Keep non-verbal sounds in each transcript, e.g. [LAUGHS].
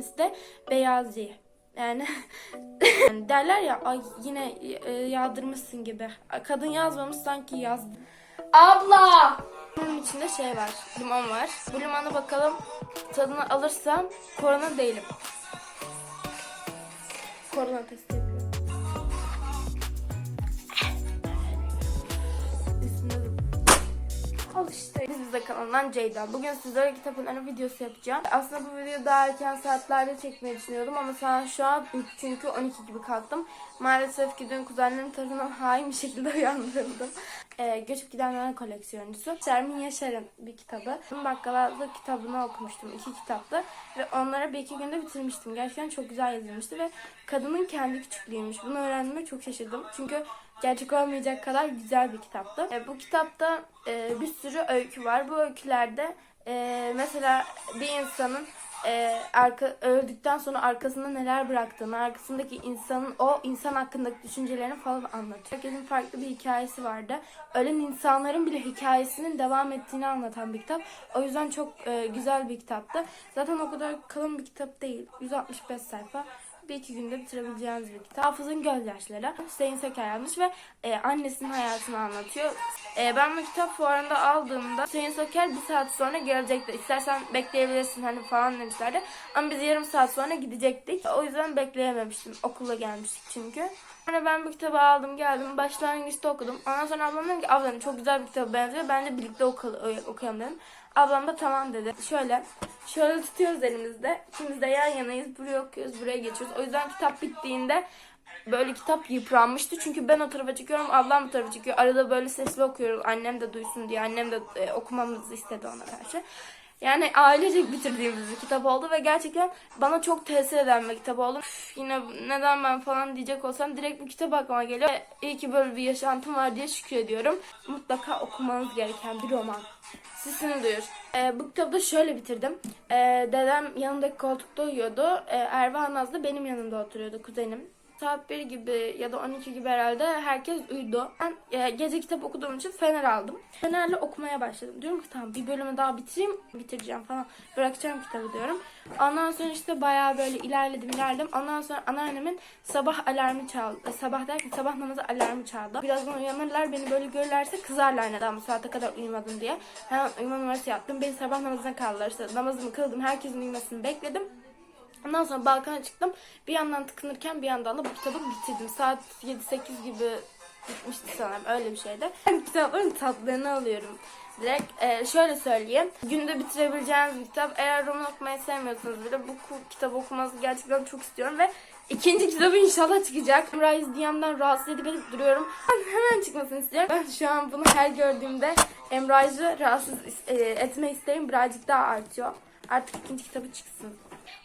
Annesi de Beyazcı. Yani [LAUGHS] Yani derler ya ay yine e, yağdırmışsın gibi. Kadın yazmamış sanki yazdı. Abla! Bunun içinde şey var. Limon var. Bu limonu bakalım tadını alırsam korona değilim. Korona testi de kanalından Ceyda. Bugün sizlere kitap öneri videosu yapacağım. Aslında bu videoyu daha erken saatlerde çekmeyi düşünüyordum ama saat şu an 3 çünkü 12 gibi kalktım. Maalesef ki dün kuzenlerim tarafından [LAUGHS] hain bir şekilde uyandırıldım. Ee, Göçüp Gidenler koleksiyoncusu. Şermin Yaşar'ın bir kitabı. Bakkalarda kitabını okumuştum. iki kitaptı. Ve onları bir iki günde bitirmiştim. Gerçekten çok güzel yazılmıştı ve kadının kendi küçüklüğüymüş. Bunu öğrendiğime çok şaşırdım. Çünkü gerçek olmayacak kadar güzel bir kitaptı. E, bu kitapta e, bir sürü öykü var. Bu öykülerde e, mesela bir insanın e, arka, öldükten sonra arkasında neler bıraktığını, arkasındaki insanın o insan hakkındaki düşüncelerini falan anlatıyor. Herkesin farklı bir hikayesi vardı. Ölen insanların bile hikayesinin devam ettiğini anlatan bir kitap. O yüzden çok e, güzel bir kitaptı. Zaten o kadar kalın bir kitap değil. 165 sayfa bir iki günde bitirebileceğiniz bir kitap. Hafız'ın Gözyaşları. Hüseyin Seker yazmış ve e, annesinin hayatını anlatıyor. E, ben bu kitap fuarında aldığımda Hüseyin Seker bir saat sonra gelecekti. İstersen bekleyebilirsin hani falan demişlerdi. Ama biz yarım saat sonra gidecektik. O yüzden bekleyememiştim. Okula gelmiştik çünkü. Sonra ben bu kitabı aldım geldim. Başlangıçta okudum. Ondan sonra ablam dedi ki ablam çok güzel bir kitaba benziyor. Ben de birlikte okuyalım, dedim. Ablam da tamam dedi. Şöyle, şöyle tutuyoruz elimizde. İkimiz de yan yanayız. Buraya okuyoruz, buraya geçiyoruz. O yüzden kitap bittiğinde böyle kitap yıpranmıştı. Çünkü ben o tarafa çekiyorum, ablam bu tarafa çekiyor. Arada böyle sesli okuyoruz. Annem de duysun diye. Annem de e, okumamızı istedi ona karşı. Yani ailecek bitirdiğimiz bir kitap oldu ve gerçekten bana çok tesir eden bir kitap oldu. Üf, yine neden ben falan diyecek olsam direkt bu kitap aklıma geliyor. Ve İyi ki böyle bir yaşantım var diye şükrediyorum. Mutlaka okumanız gereken bir roman. Sesini duyur. Ee, bu kitabı da şöyle bitirdim. Ee, dedem yanındaki koltukta uyuyordu. Ee, Erva Naz da benim yanımda oturuyordu kuzenim. Saat 1 gibi ya da 12 gibi herhalde herkes uyudu. Ben e, gece kitap okuduğum için Fener aldım. Fener'le okumaya başladım. Diyorum ki tamam bir bölümü daha bitireyim, bitireceğim falan. Bırakacağım kitabı diyorum. Ondan sonra işte bayağı böyle ilerledim ilerledim. Ondan sonra anneannemin sabah alarmı çaldı. E, Sabah derken sabah namazı alarmı çaldı. Birazdan uyanırlar beni böyle görürlerse kızarlar neden bu saate kadar uyumadın diye. Hemen uyuma numarası yaptım. Beni sabah namazına kaldırdılar. İşte namazımı kıldım. Herkesin uyumasını bekledim. Ondan sonra balkona çıktım. Bir yandan tıkınırken bir yandan da bu kitabı bitirdim. Saat 7-8 gibi bitmişti sanırım. Öyle bir şeydi. Ben kitapların tatlarını alıyorum. Direkt e, şöyle söyleyeyim. Günde bitirebileceğiniz bir kitap. Eğer roman okumayı sevmiyorsanız bile bu kitabı okumanızı gerçekten çok istiyorum ve ikinci kitabı inşallah çıkacak. Rise DM'den rahatsız edip edip duruyorum. Hemen çıkmasını istiyorum. Ben şu an bunu her gördüğümde Emrah'ı rahatsız e, etme isteğim birazcık daha artıyor. Artık ikinci kitabı çıksın.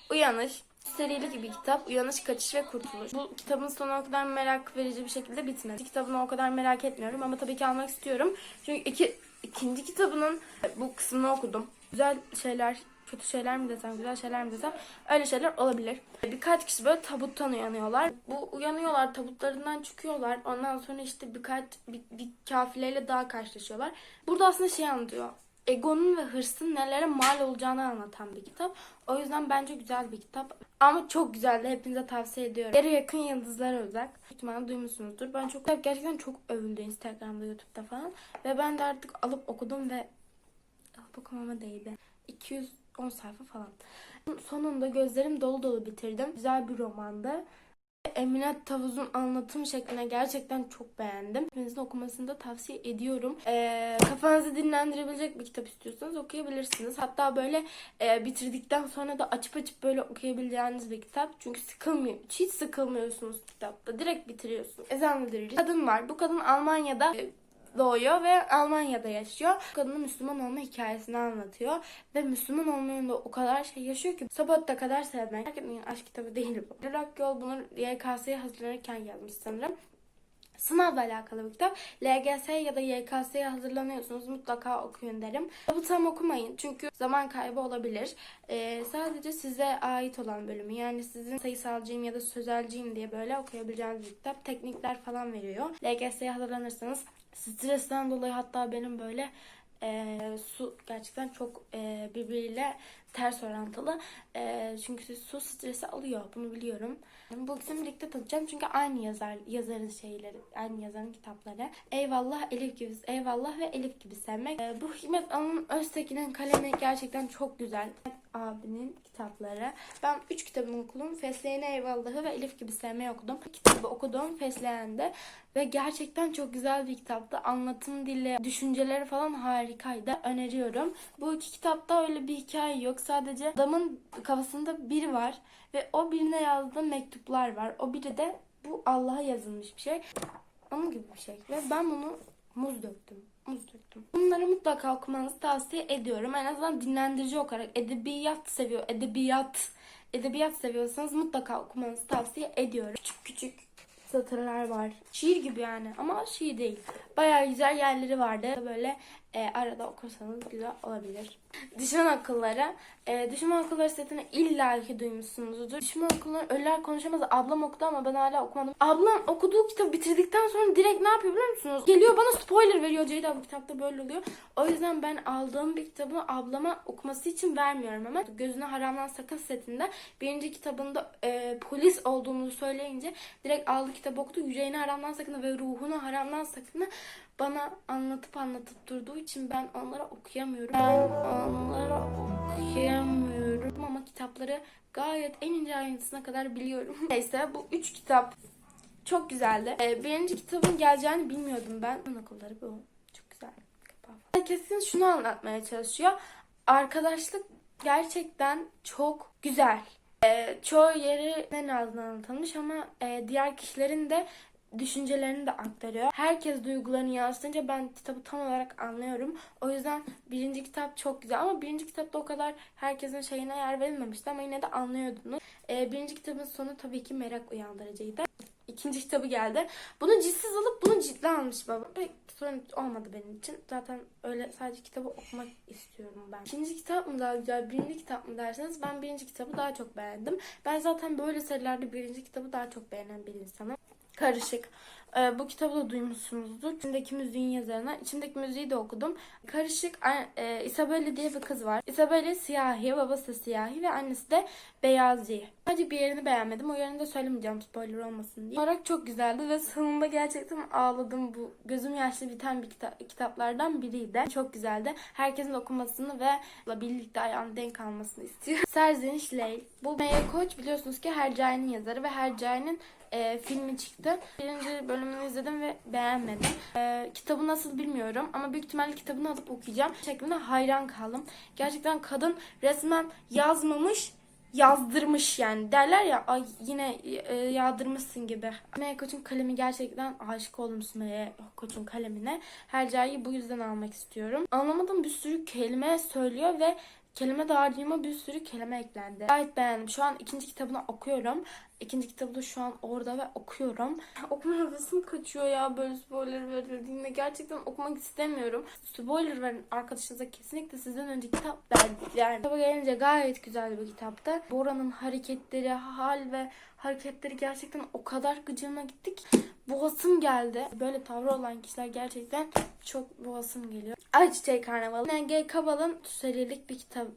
Uyanış. Serilik bir kitap. Uyanış, kaçış ve kurtuluş. Bu kitabın sonu o kadar merak verici bir şekilde bitmedi. Kitabını o kadar merak etmiyorum ama tabii ki almak istiyorum. Çünkü iki, ikinci kitabının bu kısmını okudum. Güzel şeyler, kötü şeyler mi desem, güzel şeyler mi desem öyle şeyler olabilir. Birkaç kişi böyle tabuttan uyanıyorlar. Bu uyanıyorlar, tabutlarından çıkıyorlar. Ondan sonra işte birkaç bir, bir kafileyle daha karşılaşıyorlar. Burada aslında şey anlatıyor egonun ve hırsın nelere mal olacağını anlatan bir kitap. O yüzden bence güzel bir kitap. Ama çok güzeldi. Hepinize tavsiye ediyorum. Yere yakın yıldızlara uzak. İhtimalle duymuşsunuzdur. Ben çok gerçekten çok övüldü Instagram'da, YouTube'da falan. Ve ben de artık alıp okudum ve alıp okumama değdi. 210 sayfa falan. Sonunda gözlerim dolu dolu bitirdim. Güzel bir romandı. Emine Tavuz'un anlatım şekline gerçekten çok beğendim. Hepinizin okumasını da tavsiye ediyorum. Ee, kafanızı dinlendirebilecek bir kitap istiyorsanız okuyabilirsiniz. Hatta böyle e, bitirdikten sonra da açıp açıp böyle okuyabileceğiniz bir kitap. Çünkü sıkılmıyor. Hiç sıkılmıyorsunuz kitapta. Direkt bitiriyorsunuz. Ezanlı Diriliş. Kadın var. Bu kadın Almanya'da e, doğuyor ve Almanya'da yaşıyor. Kadının Müslüman olma hikayesini anlatıyor. Ve Müslüman olmanın da o kadar şey yaşıyor ki Sabot'ta kadar sevmek. Aşk kitabı değil bu. Durak Yol bunu YKS'ye hazırlanırken yazmış sanırım. Sınavla alakalı bir kitap. LGS ya da YKS'ye hazırlanıyorsunuz mutlaka okuyun derim. Bu tam okumayın çünkü zaman kaybı olabilir. Ee, sadece size ait olan bölümü yani sizin sayısalcıyım ya da sözelciyim diye böyle okuyabileceğiniz bir kitap. Teknikler falan veriyor. LGS'ye hazırlanırsanız stresten dolayı hatta benim böyle e, su gerçekten çok e, birbiriyle ters orantılı. E, çünkü su stresi alıyor. Bunu biliyorum. Bu ikisini birlikte tanıtacağım. Çünkü aynı yazar yazarın şeyleri, aynı yazarın kitapları. Eyvallah Elif gibi, Eyvallah ve Elif gibi sevmek. E, bu Hikmet Anın Öztekin'in kalemi gerçekten çok güzel. Abinin kitapları. Ben üç kitabını okudum. Fesleğene Eyvallah'ı ve Elif gibi sevmeyi okudum. Kitabı okudum Fesleğen'de. Ve gerçekten çok güzel bir kitaptı. Anlatım dili, düşünceleri falan harikaydı. Öneriyorum. Bu iki kitapta öyle bir hikaye yok. Sadece adamın kafasında biri var. Ve o birine yazdığı mektuplar var. O biri de bu Allah'a yazılmış bir şey. Onun gibi bir şey. Ve ben bunu muz döktüm. Muz döktüm. Bunları mutlaka okumanızı tavsiye ediyorum. En azından dinlendirici olarak edebiyat seviyor. Edebiyat. Edebiyat seviyorsanız mutlaka okumanızı tavsiye ediyorum. Küçük küçük satırlar var. Şiir gibi yani ama şiir değil. Bayağı güzel yerleri vardı. Böyle e, arada okursanız güzel olabilir. Düşman akılları. E, düşman akılları setini illaki duymuşsunuzdur. Düşman akılları Ölüler Konuşamaz ablam okudu ama ben hala okumadım. Ablam okuduğu kitabı bitirdikten sonra direkt ne yapıyor biliyor musunuz? Geliyor bana spoiler veriyor. Ceyda bu kitapta böyle oluyor. O yüzden ben aldığım bir kitabı ablama okuması için vermiyorum ama Gözüne Haramdan Sakın setinde birinci kitabında e, polis olduğunu söyleyince direkt aldı kitabı okudu. Yüreğine haramdan sakını ve ruhuna haramdan sakını bana anlatıp anlatıp durduğu için ben onlara okuyamıyorum. Ben onlara okuyamıyorum ama kitapları gayet en ince ayrıntısına kadar biliyorum. [LAUGHS] Neyse bu üç kitap çok güzeldi. Ee, birinci kitabın geleceğini bilmiyordum ben. Ön okulları bu. Çok güzel. Kapağı. Kesin şunu anlatmaya çalışıyor. Arkadaşlık gerçekten çok güzel. Ee, çoğu yeri en azından anlatılmış ama e, diğer kişilerin de düşüncelerini de aktarıyor. Herkes duygularını yansıtınca ben kitabı tam olarak anlıyorum. O yüzden birinci kitap çok güzel ama birinci kitapta o kadar herkesin şeyine yer verilmemişti ama yine de anlıyordunuz. Ee, birinci kitabın sonu tabii ki merak uyandırıcıydı. İkinci kitabı geldi. Bunu cidsiz alıp bunu ciddi almış baba. Pek sorun olmadı benim için. Zaten öyle sadece kitabı okumak istiyorum ben. İkinci kitap mı daha güzel, birinci kitap mı derseniz ben birinci kitabı daha çok beğendim. Ben zaten böyle serilerde birinci kitabı daha çok beğenen bir insanım. Karışık. Ee, bu kitabı da duymuşsunuzdur. İçindeki müziğin yazarına. İçindeki müziği de okudum. Karışık. E, Isabella diye bir kız var. Isabella siyahi, babası siyahi ve annesi de beyazcı. Sadece bir yerini beğenmedim. O yerini de söylemeyeceğim spoiler olmasın diye. Olarak çok güzeldi ve sonunda gerçekten ağladım. Bu gözüm yaşlı biten bir kita- kitaplardan biriydi. Çok güzeldi. Herkesin okumasını ve birlikte ayağını denk almasını istiyorum. [LAUGHS] Serzeniş Leyl. Bu Maya Koç biliyorsunuz ki Hercai'nin yazarı ve Hercai'nin e, filmi çıktı. Birinci bölümünü izledim ve beğenmedim. E, kitabı nasıl bilmiyorum ama büyük ihtimalle kitabını alıp okuyacağım. Şeklinde hayran kaldım. Gerçekten kadın resmen yazmamış yazdırmış yani derler ya ay yine e, yağdırmışsın gibi. Sümeyye Koç'un kalemi gerçekten aşık oldum Sümeyye Koç'un kalemine. Hercai'yi bu yüzden almak istiyorum. Anlamadığım bir sürü kelime söylüyor ve kelime dağarcığıma bir sürü kelime eklendi. Gayet beğendim. Şu an ikinci kitabını okuyorum. İkinci kitabı da şu an orada ve okuyorum. [LAUGHS] Okuma hevesım kaçıyor ya böyle spoiler verildiğinde. Gerçekten okumak istemiyorum. Spoiler verin arkadaşınıza kesinlikle sizden önce kitap verdi. Yani kitaba gelince gayet güzel bir kitaptı. Bora'nın hareketleri, hal ve hareketleri gerçekten o kadar gıcığıma gitti ki boğasım geldi. Böyle tavrı olan kişiler gerçekten çok boğasım geliyor. Ayçiçeği Karnavalı. N.G. Kabal'ın serilik bir kitap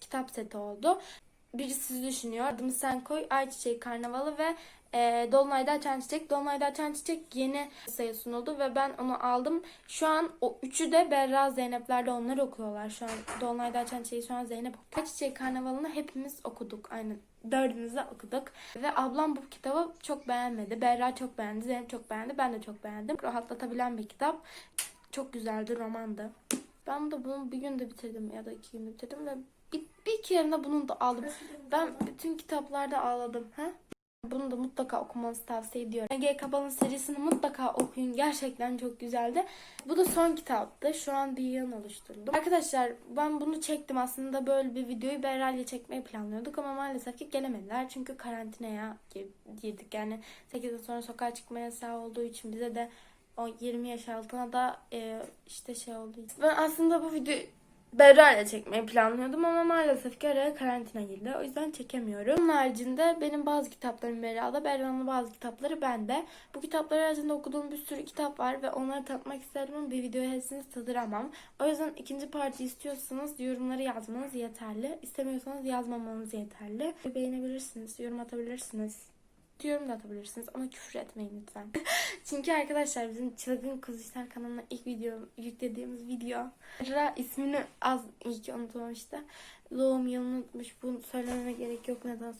kitap seti oldu. Biri sizi düşünüyor. Adımı sen koy. Ayçiçeği Karnavalı ve e, Dolunay'da Açan Çiçek. Dolunay'da Açan Çiçek yeni sayı sunuldu ve ben onu aldım. Şu an o üçü de Berra Zeynep'lerde onları okuyorlar. Şu an Dolunay'da Açan Çiçeği şu an Zeynep okuyor. Ayçiçeği Karnavalı'nı hepimiz okuduk. Aynen dördümüz de okuduk. Ve ablam bu kitabı çok beğenmedi. Berra çok beğendi. Zeynep çok beğendi. Ben de çok beğendim. Rahatlatabilen bir kitap. Çok güzeldi. Romandı. Ben de bunu bir günde bitirdim ya da iki günde bitirdim ve bir, bir iki yerinde bunu da aldım. Ben bütün kitaplarda ağladım. Ha? Bunu da mutlaka okumanızı tavsiye ediyorum. Ege Kabal'ın serisini mutlaka okuyun. Gerçekten çok güzeldi. Bu da son kitaptı. Şu an bir yığın oluşturdum. Arkadaşlar ben bunu çektim. Aslında böyle bir videoyu Berra'yla çekmeyi planlıyorduk ama maalesef ki gelemediler. Çünkü karantinaya girdik. Yani 8 yıl sonra sokağa çıkma yasağı olduğu için bize de o 20 yaş altına da e, işte şey için. Ben aslında bu video Berra ile çekmeyi planlıyordum ama maalesef ki araya karantina girdi. O yüzden çekemiyorum. Bunun haricinde benim bazı kitaplarım Berra'da, Berra'nın bazı kitapları bende. Bu kitaplar arasında okuduğum bir sürü kitap var ve onları tanıtmak isterim ama bir videoya hepsini sığdıramam. O yüzden ikinci parti istiyorsanız yorumları yazmanız yeterli. İstemiyorsanız yazmamanız yeterli. Beğenebilirsiniz, yorum atabilirsiniz. Yorum da atabilirsiniz ama küfür etmeyin lütfen. [LAUGHS] Çünkü arkadaşlar bizim Çılgın Kuzuşlar kanalına ilk video yüklediğimiz video. Ra ismini az iyi ki unutmamıştı. Doğum yılını unutmuş. Bunu söylememe gerek yok neden